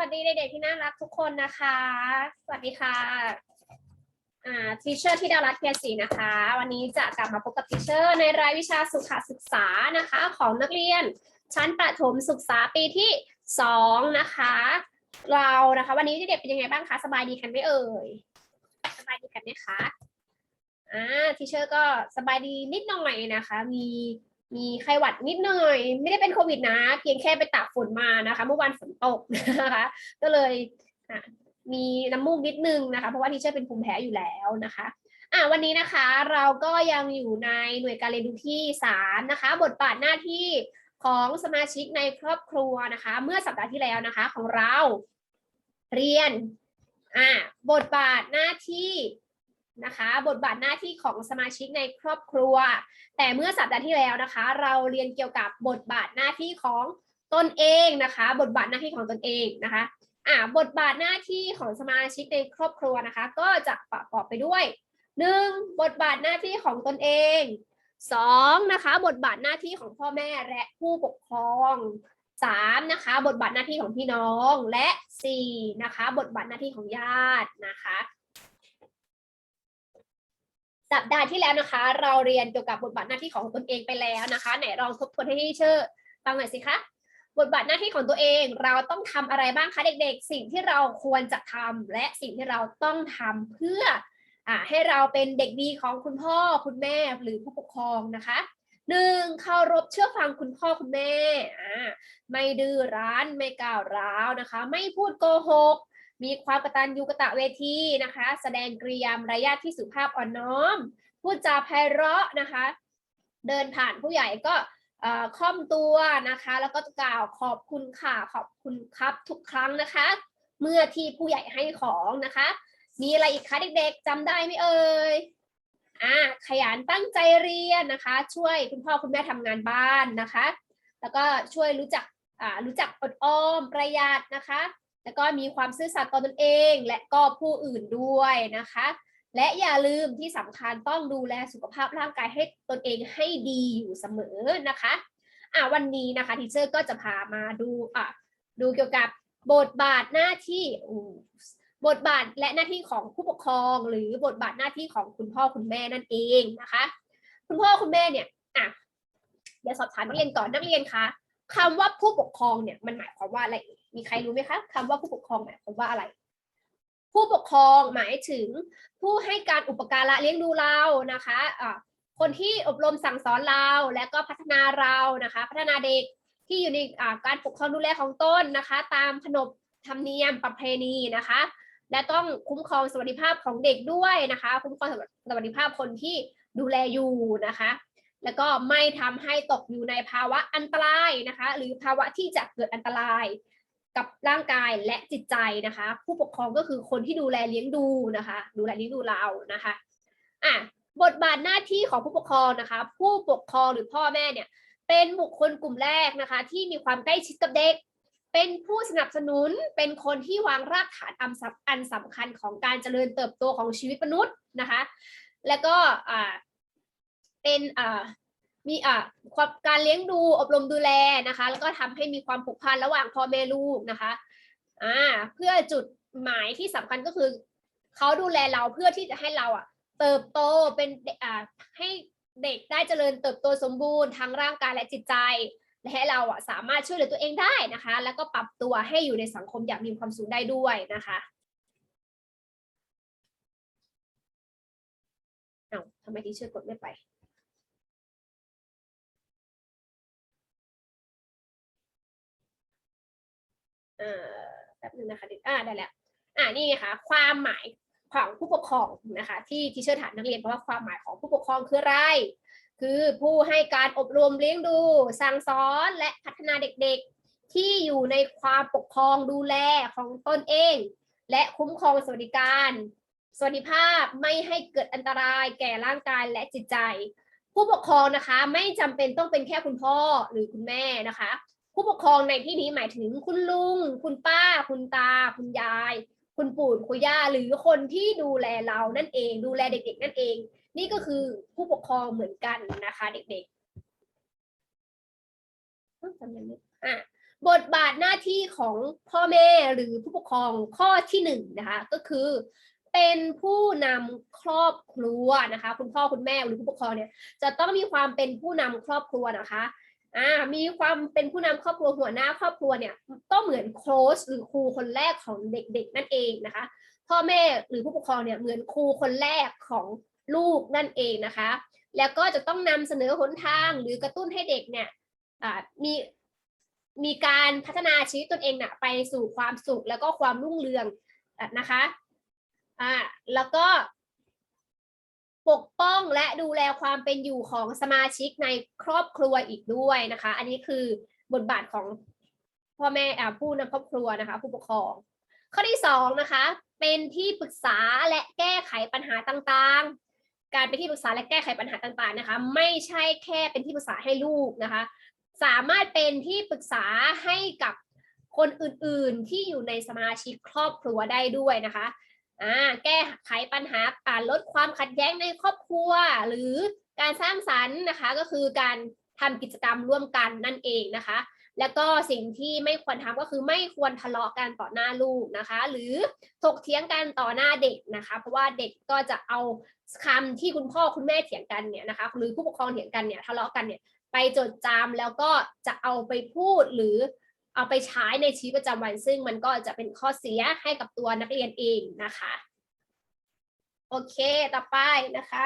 วัสดีเด็กๆที่น่ารักทุกคนนะคะ สวัสดีค่ะ อ่าทีเชอร์ที่ดาวรัตเพียรศรีนะคะ วันนี้จะกลับมาพบกับทีเชอร์ในรายวิชาสุขศึกษานะคะ ของนักเรียน ชั้นประถมศึกษาปีที่สองนะคะ เรานะคะ วันนี้เด็กๆเป็นยังไงบ้างคะ สบายดีกันไหมเอ่ย สบายดีกันไหมคะ อ่าทีเชอร์ก็สบายดีนิดหน่อยนะคะ มี มีไข้หวัดนิดหน่อย ไม่ได้เป็นโควิดนะ เพียงแค่ไปตากฝนมานะคะ เมื่อวานฝนตกนะคะ ก็เลยมีน้ำมูกนิดนึงนะคะ เพราะว่าทีเชอร์เป็นภูมิแพ้อยู่แล้วนะคะอะวันนี้นะคะเราก็ยังอยู่ในหน่วยการเรียนรู้ที่สามนะคะ บทบาทหน้าที่ของสมาชิกในครอบครัวนะคะ เมื่อสัปดาห์ที่แล้วนะคะของเราเรียนอะบทบาทหน้าที่ นะคะ บทบาทหน้าที่ของสมาชิกในครอบครัว แต่เมื่อสัปดาห์ที่แล้วนะคะ เราเรียนเกี่ยวกับบทบาทหน้าที่ของตนเองนะคะ บทบาทหน้าที่ของตนเองนะคะอ่าบทบาทหน้าที่ของสมาชิกในครอบครัวนะคะ ก็จะประกอบไปด้วยหนึ่งบทบาทหน้าที่ของตนเองสองนะคะ บทบาทหน้าที่ของพ่อแม่และผู้ปกครองสามนะคะบทบาทหน้าที่ของพี่น้องและสี่นะคะบทบาทหน้าที่ของญาตินะคะ สัปดาห์ที่แล้วนะคะ เราเรียนเกี่ยวกับบทบาทหน้าที่ของตนเองไปแล้วนะคะไหนลองทบทวนให้เชื่อฟังหน่อยสิคะบทบาทหน้าที่ของตัวเองเราต้องทำอะไรบ้างคะเด็กๆ สิ่งที่เราควรจะทำและสิ่งที่เราต้องทำเพื่ออ่าให้เราเป็นเด็กดีของคุณพ่อคุณแม่หรือผู้ปกครองนะคะหนึ่งเคารพเชื่อฟังคุณพ่อคุณแม่อ่าไม่ดื้อรั้นไม่ก้าวร้าวนะคะ ไม่พูดโกหก มีความกตัญญูกะตะเวทีนะคะ แสดงกริยามารยาทที่สุภาพอ่อนน้อม พูดจาไพเราะนะคะ เดินผ่านผู้ใหญ่ก็เอ่อค่อมตัวนะคะ แล้วก็กล่าวขอบคุณค่ะขอบคุณครับทุกครั้งนะคะ เมื่อที่ผู้ใหญ่ให้ของนะคะ มีอะไรอีกคะเด็กๆจำได้ไหมเอ่ยอ่าขยันตั้งใจเรียนนะคะ ช่วยคุณพ่อคุณแม่ทำงานบ้านนะคะ แล้วก็ช่วยรู้จักอ่ารู้จักอดออมประหยัดนะคะ แล้วก็มีความซื่อสัตย์ต่อตนเอง และก็ผู้อื่นด้วยนะคะ และอย่าลืมที่สำคัญต้องดูแลสุขภาพร่างกายให้ตนเองให้ดีอยู่เสมอนะคะอ่าวันนี้นะคะทีเชอร์ก็จะพามาดูอะดูเกี่ยวกับบทบาทหน้าที่บทบาทและหน้าที่ของผู้ปกครอง หรือบทบาทหน้าที่ของคุณพ่อคุณแม่นั่นเองนะคะ คุณพ่อคุณแม่เนี่ยอะเดี๋ยวสอบถามนักเรียนก่อนนักเรียนคะคำว่าผู้ปกครองเนี่ยมันหมายความว่าอะไร มีใครรู้ไหมคะคำว่าผู้ปกครองหมายความว่าอะไร ผู้ปกครองหมายถึงผู้ให้การอุปการะเลี้ยงดูเรานะคะอ่าคนที่อบรมสั่งสอนเรา และก็พัฒนาเรานะคะ พัฒนาเด็กที่อยู่ในการปกครองดูแลของต้นนะคะ ตามขนบธรรมเนียมประเพณีนะคะ และต้องคุ้มครองสวัสดิภาพของเด็กด้วยนะคะ คุ้มครองสวัสดิภาพคนที่ดูแลอยู่นะคะ แล้วก็ไม่ทำให้ตกอยู่ในภาวะอันตรายนะคะ หรือภาวะที่จะเกิดอันตราย กับร่างกายและจิตใจนะคะ ผู้ปกครองก็คือคนที่ดูแลเลี้ยงดูนะคะ ดูแลเลี้ยงดูเรานะคะอะบทบาทหน้าที่ของผู้ปกครองนะคะ ผู้ปกครองหรือพ่อแม่เนี่ย เป็นบุคคลกลุ่มแรกนะคะ ที่มีความใกล้ชิดกับเด็ก เป็นผู้สนับสนุนเป็นคนที่วางรากฐานอันสำอันสำคัญของการเจริญเติบโตของชีวิตมนุษย์นะคะ แล้วก็อ่าเป็นอ่า มีอะความการเลี้ยงดูอบรมดูแลนะคะ แล้วก็ทำให้มีความผูกพันระหว่างพ่อแม่ลูกนะคะอ่าเพื่อจุดหมายที่สำคัญก็คือเขาดูแลเราเพื่อที่จะให้เราอะเติบโตเป็นอ่าให้เด็กได้เจริญเติบโตสมบูรณ์ทั้งร่างกายและจิตใจและให้เราอะสามารถช่วยเหลือตัวเองได้นะคะ แล้วก็ปรับตัวให้อยู่ในสังคมอย่างมีความสุขได้ด้วยนะคะเอ้าทำไมที่ชื่อกดไม่ไป เอ่อแป๊บนึงนะคะอ่าได้แล้วอ่านี่ไงคะความหมายของผู้ปกครองนะคะ ที่ที่เชื่อถามนักเรียนเพราะว่าความหมายของผู้ปกครองคืออะไร คือผู้ให้การอบรมเลี้ยงดู สั่งสอนและพัฒนาเด็กๆ ที่อยู่ในความปกครองดูแลของตนเอง และคุ้มครองสวัสดิการ สวัสดิภาพไม่ให้เกิดอันตรายแก่ร่างกายและจิตใจ ผู้ปกครองนะคะ ไม่จำเป็นต้องเป็นแค่คุณพ่อหรือคุณแม่นะคะ ผู้ปกครองในที่นี้หมายถึงคุณลุง คุณป้า คุณตา คุณยาย คุณปู่คุณย่า หรือคนที่ดูแลเรานั่นเอง ดูแลเด็ก ๆ นั่นเอง นี่ก็คือผู้ปกครองเหมือนกันนะคะ เด็กๆเอ้าจำยังไม่อะบทบาทหน้าที่ของพ่อแม่หรือผู้ปกครองข้อที่หนึ่งนะคะ ก็คือ เป็นผู้นำครอบครัวนะคะ คุณพ่อคุณแม่หรือผู้ปกครองเนี่ยจะต้องมีความเป็นผู้นำครอบครัวนะคะ อ่ามีความเป็นผู้นำครอบครัวหัวหน้าครอบครัวเนี่ยก็เหมือนโค้ชหรือครูคนแรกของเด็กๆ นั่นเองนะคะ พ่อแม่หรือผู้ปกครองเนี่ยเหมือนครูคนแรกของลูกนั่นเองนะคะ แล้วก็จะต้องนำเสนอหนทางหรือกระตุ้นให้เด็กเนี่ยมีมีการพัฒนาชีวิตตนเองน่ะไปสู่ความสุขแล้วก็ความรุ่งเรืองอะนะคะอ่าแล้วก็ ปกป้องและดูแลความเป็นอยู่ของสมาชิกในครอบครัวอีกด้วยนะคะ อันนี้คือบทบาทของพ่อแม่ผู้นำครอบครัวนะคะ ผู้ปกครอง ข้อที่สองนะคะเป็นที่ปรึกษาและแก้ไขปัญหาต่างๆ การเป็นที่ปรึกษาและแก้ไขปัญหาต่างๆนะคะ ไม่ใช่แค่เป็นที่ปรึกษาให้ลูกนะคะ สามารถเป็นที่ปรึกษาให้กับคนอื่นๆที่อยู่ในสมาชิกครอบครัวได้ด้วยนะคะ อ่าแก้ไขปัญหาการลดความขัดแย้งในครอบครัว หรือการสร้างสรรค์นะคะก็คือการทำกิจกรรมร่วมกันนั่นเองนะคะ แล้วก็สิ่งที่ไม่ควรทำก็คือไม่ควรทะเลาะกันต่อหน้าลูกนะคะ หรือถกเถียงกันต่อหน้าเด็กนะคะ เพราะว่าเด็กก็จะเอาคำที่คุณพ่อคุณแม่เถียงกันเนี่ยนะคะ หรือผู้ปกครองเถียงกันเนี่ยทะเลาะกันเนี่ยไปจดจำแล้วก็จะเอาไปพูดหรือ เอาไปใช้ในชีวิตประจำวัน ซึ่งมันก็จะเป็นข้อเสียให้กับตัวนักเรียนเองนะคะ โอเคต่อไปนะคะ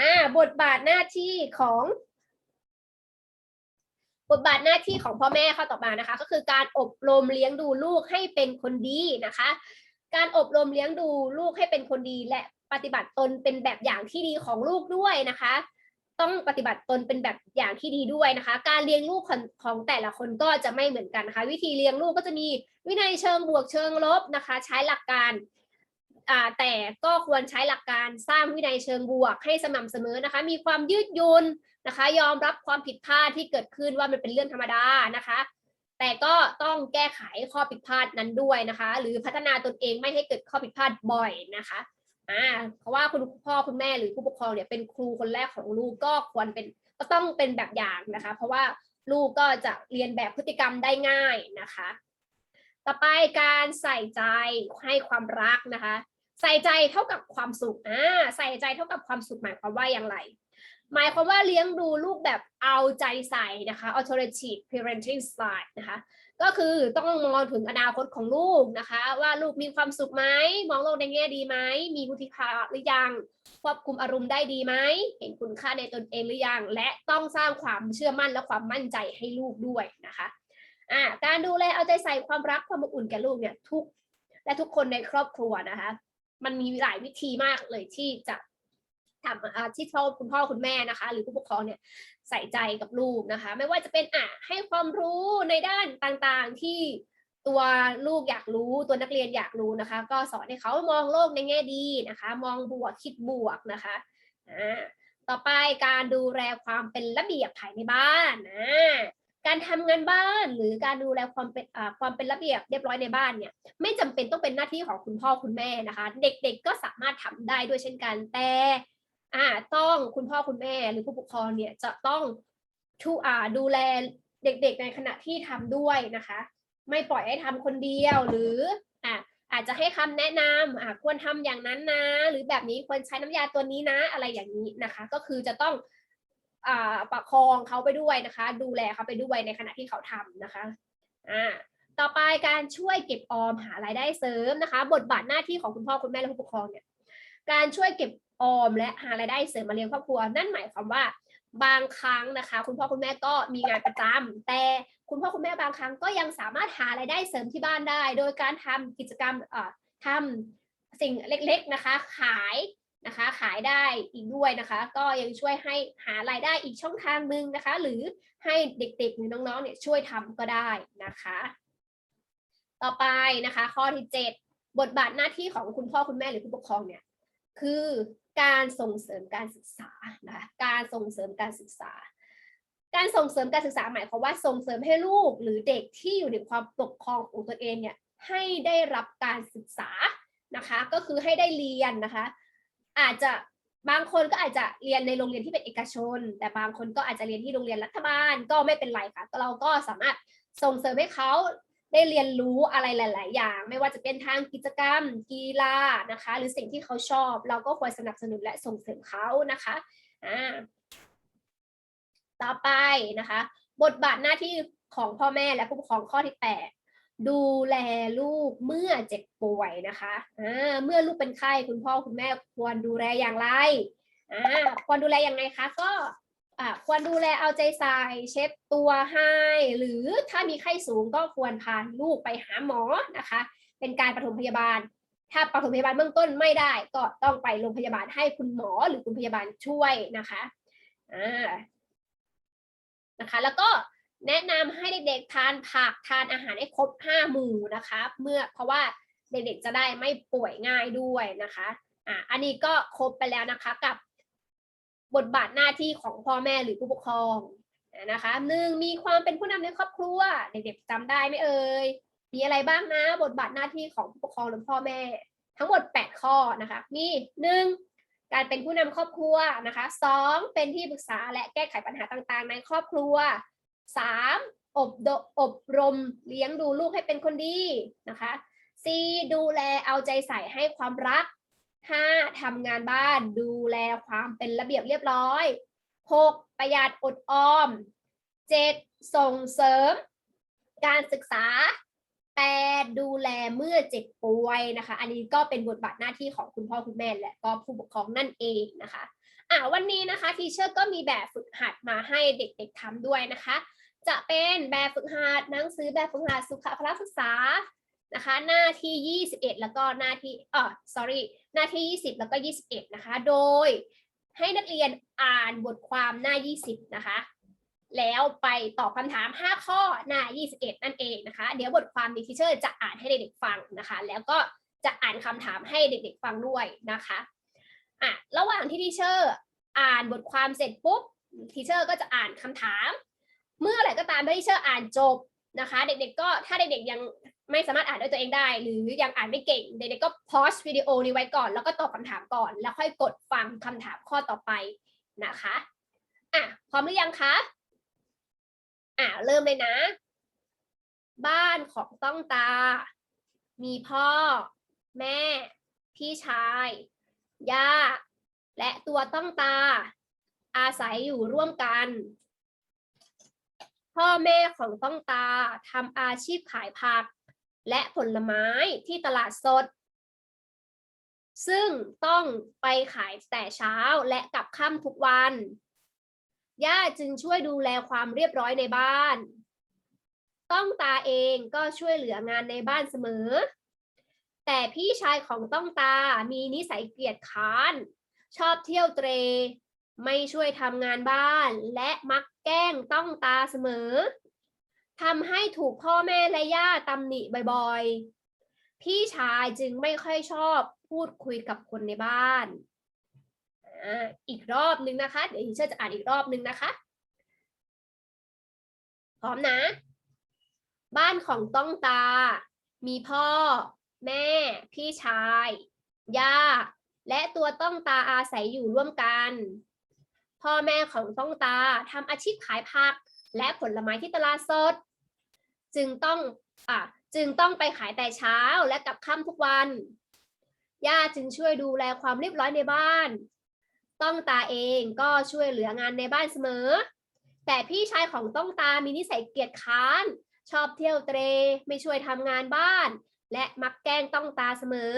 อ่าบทบาทหน้าที่ของบทบาทหน้าที่ของพ่อแม่ข้อต่อมานะคะ ก็คือการอบรมเลี้ยงดูลูกให้เป็นคนดีนะคะ การอบรมเลี้ยงดูลูกให้เป็นคนดี และปฏิบัติตนเป็นแบบอย่างที่ดีของลูกด้วยนะคะ ต้องปฏิบัติตนเป็นแบบอย่างที่ดีด้วยนะคะ การเลี้ยงลูกของของแต่ละคนก็จะไม่เหมือนกันนะคะ วิธีเลี้ยงลูกก็จะมีวินัยเชิงบวกเชิงลบนะคะ ใช้หลักการแต่ก็ควรใช้หลักการสร้างวินัยเชิงบวกให้สม่ำเสมอนะคะ มีความยืดหยุ่นนะคะ ยอมรับความผิดพลาดที่เกิดขึ้นว่ามันเป็นเรื่องธรรมดานะคะ แต่ก็ต้องแก้ไขข้อผิดพลาดนั้นด้วยนะคะ หรือพัฒนาตนเองไม่ให้เกิดข้อผิดพลาดบ่อยนะคะ อ่าเพราะว่าคุณพ่อคุณแม่หรือผู้ปกครองเนี่ยเป็นครูคนแรกของลูกก็ควรเป็นก็ต้องเป็นแบบอย่างนะคะ เพราะว่าลูกก็จะเรียนแบบพฤติกรรมได้ง่ายนะคะต่อไปการใส่ใจให้ความรักนะคะ ใส่ใจเท่ากับความสุขอ่าใส่ใจเท่ากับความสุขหมายความว่าอย่างไร หมายความว่าเลี้ยงดูลูกแบบเอาใจใส่นะคะ authoritative parenting style นะคะ ก็คือต้องมองถึงอนาคตของลูกนะคะ ว่าลูกมีความสุขไหมมองโลกในแง่ดีไหมมีวุฒิภาวะหรือยังควบคุมอารมณ์ได้ดีไหมเห็นคุณค่าในตนเองหรือยัง และต้องสร้างความเชื่อมั่นและความมั่นใจให้ลูกด้วยนะคะอ่าการดูแลเอาใจใส่ความรักความอบอุ่นแก่ลูกเนี่ยทุกและทุกคนในครอบครัวนะคะ มันมีหลายวิธีมากเลยที่จะ ทำที่พ่อคุณพ่อคุณแม่นะคะ หรือผู้ปกครองเนี่ยใส่ใจกับลูกนะคะ ไม่ว่าจะเป็นอะให้ความรู้ในด้านต่างๆที่ตัวลูกอยากรู้ตัวนักเรียนอยากรู้นะคะ ก็สอนให้เขามองโลกในแง่ดีนะคะ มองบวกคิดบวกนะคะอ่าต่อไปการดูแลความเป็นระเบียบภายในบ้านนะการทำงานบ้านหรือการดูแลความเป็นความเป็นระเบียบเรียบร้อยในบ้านเนี่ยไม่จำเป็นต้องเป็นหน้าที่ของคุณพ่อคุณแม่นะคะ เด็กๆก็สามารถทำได้ด้วยเช่นกันแต่ อ่าต้องคุณพ่อคุณแม่หรือผู้ปกครองเนี่ยจะต้องทุอ่าดูแลเด็กๆในขณะที่ทำด้วยนะคะ ไม่ปล่อยให้ทำคนเดียวหรืออ่าอาจจะให้คำแนะนำอ่าควรทำอย่างนั้นนะ หรือแบบนี้ควรใช้น้ำยาตัวนี้นะ อะไรอย่างนี้นะคะ ก็คือจะต้องอ่าประคองเขาไปด้วยนะคะ ดูแลเขาไปด้วยในขณะที่เขาทำนะคะอ่าต่อไปการช่วยเก็บออมหารายได้เสริมนะคะ บทบาทหน้าที่ของคุณพ่อคุณแม่และผู้ปกครองเนี่ยการช่วยเก็บ ออมและหารายได้เสริมมาเลี้ยงครอบครัว นั่นหมายความว่าบางครั้งนะคะ คุณพ่อคุณแม่ก็มีงานประจำแต่คุณพ่อคุณแม่บางครั้งก็ยังสามารถหารายได้เสริมที่บ้านได้ โดยการทำกิจกรรมเอ่อทำสิ่งเล็กๆนะคะ ขายนะคะ ขายได้อีกด้วยนะคะ ก็ยังช่วยให้หารายได้อีกช่องทางหนึ่งนะคะ หรือให้เด็กๆหรือน้องๆเนี่ยช่วยทำก็ได้นะคะ ต่อไปนะคะ ข้อที่ 7 บทบาทหน้าที่ของคุณพ่อคุณแม่หรือผู้ปกครองเนี่ยคือ การส่งเสริมการศึกษานะการส่งเสริมการศึกษา การส่งเสริมการศึกษาหมายความว่าส่งเสริมให้ลูกหรือเด็กที่อยู่ในความปกครองของตัวเองเนี่ยให้ได้รับการศึกษานะคะ ก็คือให้ได้เรียนนะคะ อาจจะบางคนก็อาจจะเรียนในโรงเรียนที่เป็นเอกชน แต่บางคนก็อาจจะเรียนที่โรงเรียนรัฐบาลก็ไม่เป็นไรค่ะเราก็สามารถส่งเสริมให้เขา ได้เรียนรู้อะไรหลาย ๆ อย่าง ไม่ว่าจะเป็นทางกิจกรรม กีฬานะคะ หรือสิ่งที่เขาชอบ เราก็ควรสนับสนุนและส่งเสริมเขานะคะอ่าต่อไปนะคะ บทบาทหน้าที่ของพ่อแม่และผู้ปกครองข้อที่แปดดูแลลูกเมื่อเจ็บป่วยนะคะอ่าเมื่อลูกเป็นไข้คุณพ่อคุณแม่ควรดูแลอย่างไรอ่าควรดูแลอย่างไงคะก็ ควรดูแลเอาใจใส่เช็ดตัวให้ หรือถ้ามีไข้สูงก็ควรพาลูกไปหาหมอนะคะ เป็นการปฐมพยาบาล ถ้าปฐมพยาบาลเบื้องต้นไม่ได้ ก็ต้องไปโรงพยาบาลให้คุณหมอหรือคุณพยาบาลช่วยนะคะอ่านะคะ แล้วก็แนะนำให้เด็กๆทานผักทานอาหารให้ครบห้าหมู่นะคะ เมื่อเพราะว่าเด็กๆจะได้ไม่ป่วยง่ายด้วยนะคะอะอันนี้ก็ครบไปแล้วนะคะกับ บทบาทหน้าที่ของพ่อแม่หรือผู้ปกครองนะคะหนึ่งมีความเป็นผู้นำในครอบครัว เด็กๆจำได้ไหมเอ่ยมีอะไรบ้างนะ บทบาทหน้าที่ของผู้ปกครองหรือพ่อแม่ ทั้งหมด 8 ข้อนะคะ มีหนึ่งการเป็นผู้นำครอบครัวนะคะสองเป็นที่ปรึกษาและแก้ไขปัญหาต่างๆ ในครอบครัวสามอบดอบรมเลี้ยงดูลูกให้เป็นคนดีนะคะสี่ดูแลเอาใจใส่ให้ความรัก ห้าทำงานบ้านดูแลความเป็นระเบียบเรียบร้อยหกประหยัดอดออมเจ็ดส่งเสริม การศึกษาแปดดูแลเมื่อเจ็บป่วยนะคะ อันนี้ก็เป็นบทบาทหน้าที่ของคุณพ่อคุณแม่และก็ผู้ปกครองนั่นเองนะคะอ่าวันนี้นะคะทีเชอร์ก็มีแบบฝึกหัดมาให้เด็กๆทำด้วยนะคะ จะเป็นแบบฝึกหัดหนังสือแบบฝึกหัดสุขภาพศึกษา นะคะ หน้าที่ 21 แล้วก็หน้าที่เออ sorry หน้าที่ 20 แล้วก็ 21 นะคะ โดยให้นักเรียนอ่านบทความหน้า 20 นะคะ แล้วไปตอบคำถาม 5 ข้อหน้า 21 นั่นเองนะคะ เดี๋ยวบทความนี้ทีเชอร์จะอ่านให้เด็กๆฟังนะคะ แล้วก็จะอ่านคำถามให้เด็กๆฟังด้วยนะคะอะระหว่างที่ทีเชอร์อ่านบทความเสร็จปุ๊บทีเชอร์ก็จะอ่านคำถาม เมื่อไหร่ก็ตามที่ทีเชอร์อ่านจบนะคะ เด็กๆก็ถ้าเด็กๆยัง ไม่สามารถอ่านด้วยตัวเองได้ หรือยังอ่านไม่เก่งเด็กๆก็พอสวิดีโอนี้ไว้ก่อน แล้วก็ตอบคำถามก่อน แล้วค่อยกดฟังคำถามข้อต่อไปนะคะอะพร้อมหรือยังคะอะเริ่มเลยนะ บ้านของต้องตา มีพ่อ แม่ พี่ชาย ย่า และตัวต้องตา อาศัยอยู่ร่วมกันพ่อแม่ของต้องตาทำอาชีพขายผัก และผลไม้ที่ตลาดสด ซึ่งต้องไปขายแต่เช้าและกลับค่ำทุกวัน ย่าจึงช่วยดูแลความเรียบร้อยในบ้าน ต้องตาเองก็ช่วยเหลืองานในบ้านเสมอ แต่พี่ชายของต้องตามีนิสัยเกียจค้าน ชอบเที่ยวเตร ไม่ช่วยทำงานบ้านและมักแกล้งต้องตาเสมอ ทำให้ถูกพ่อแม่และย่าตำหนิบ่อยๆ พี่ชายจึงไม่ค่อยชอบพูดคุยกับคนในบ้าน อีกรอบนึงนะคะ เดี๋ยวทีเชอร์จะอ่านอีกรอบนึงนะคะ พร้อมนะ บ้านของต้องตา มีพ่อ แม่ พี่ชาย ย่า และตัวต้องตาอาศัยอยู่ร่วมกัน พ่อแม่ของต้องตาทำอาชีพขายผักและผลไม้ที่ตลาดสด จึงต้องอะจึงต้องไปขายแต่เช้าและกลับค่ำทุกวัน ย่าจึงช่วยดูแลความเรียบร้อยในบ้าน ต้องตาเองก็ช่วยเหลืองานในบ้านเสมอ แต่พี่ชายของต้องตามีนิสัยเกียจค้าน ชอบเที่ยวเตรไม่ช่วยทำงานบ้าน และมักแกล้งต้องตาเสมอ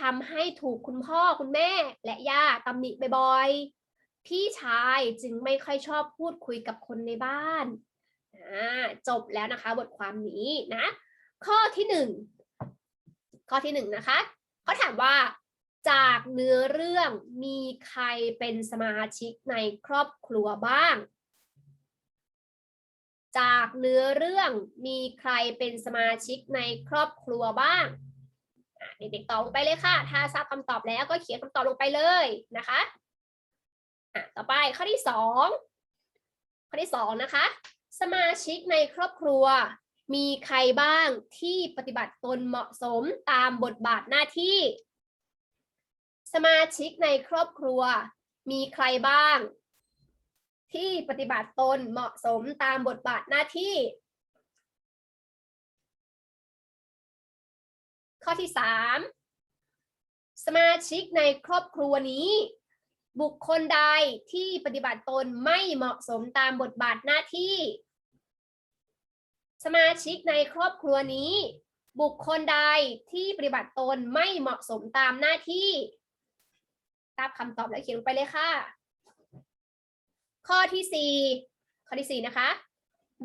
ทำให้ถูกคุณพ่อคุณแม่ และย่าตำหนิบ่อยๆ พี่ชายจึงไม่ค่อยชอบพูดคุยกับคนในบ้าน จบแล้วนะคะบทความนี้นะ ข้อที่หนึ่งข้อที่หนึ่งนะคะเขาถามว่าจากเนื้อเรื่องมีใครเป็นสมาชิกในครอบครัวบ้าง จากเนื้อเรื่องมีใครเป็นสมาชิกในครอบครัวบ้างเด็กๆตอบลงไปเลยค่ะ ถ้าทราบคำตอบแล้วก็เขียนคำตอบลงไปเลยนะคะต่อไปข้อที่สองข้อที่สองนะคะ สมาชิกในครอบครัว มีใครบ้างที่ปฏิบัติตนเหมาะสมตามบทบาทหน้าที่ สมาชิกในครอบครัว มีใครบ้าง ที่ปฏิบัติตนเหมาะสมตามบทบาทหน้าที่ ข้อที่สามสมาชิกในครอบครัวนี้บุคคลใดที่ปฏิบัติตนไม่เหมาะสมตามบทบาทหน้าที่ สมาชิกในครอบครัวนี้ บุคคลใดที่ปฏิบัติตนไม่เหมาะสมตามหน้าที่ทราบคำตอบแล้วเขียนลงไปเลยค่ะ ข้อที่สี่ข้อที่สี่นะคะ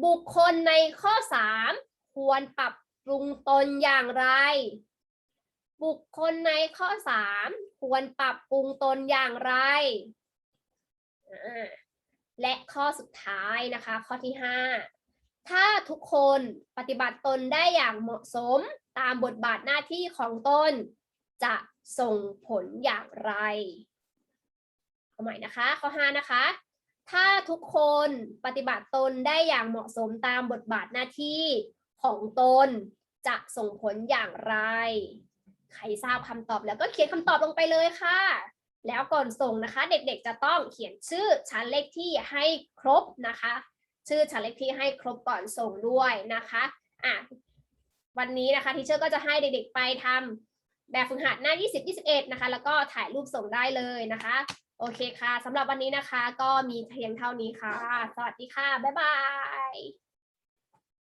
บุคคลในข้อสามควรปรับปรุงตนอย่างไร บุคคลในข้อสามควรปรับปรุงตนอย่างไร และข้อสุดท้ายนะคะ ข้อที่ห้า ถ้าทุกคนปฏิบัติตนได้อย่างเหมาะสมตามบทบาทหน้าที่ของตน จะส่งผลอย่างไรเอาใหม่นะคะ ข้อห้านะคะ ถ้าทุกคนปฏิบัติตนได้อย่างเหมาะสมตามบทบาทหน้าที่ของตน จะส่งผลอย่างไร ใครทราบคำตอบแล้วก็เขียนคำตอบลงไปเลยค่ะ แล้วก่อนส่งนะคะ เด็กๆจะต้องเขียนชื่อชั้นเลขที่ให้ครบนะคะ ชื่อชั้นเลขที่ให้ครบก่อนส่งด้วยนะคะอะวันนี้นะคะทีเชอร์ก็จะให้เด็กๆไปทำแบบฝึกหัดหน้า 20 21 นะคะ แล้วก็ถ่ายรูปส่งได้เลยนะคะ โอเคค่ะสำหรับวันนี้นะคะ ก็มีเพียงเท่านี้ค่ะ สวัสดีค่ะ บ๊ายบาย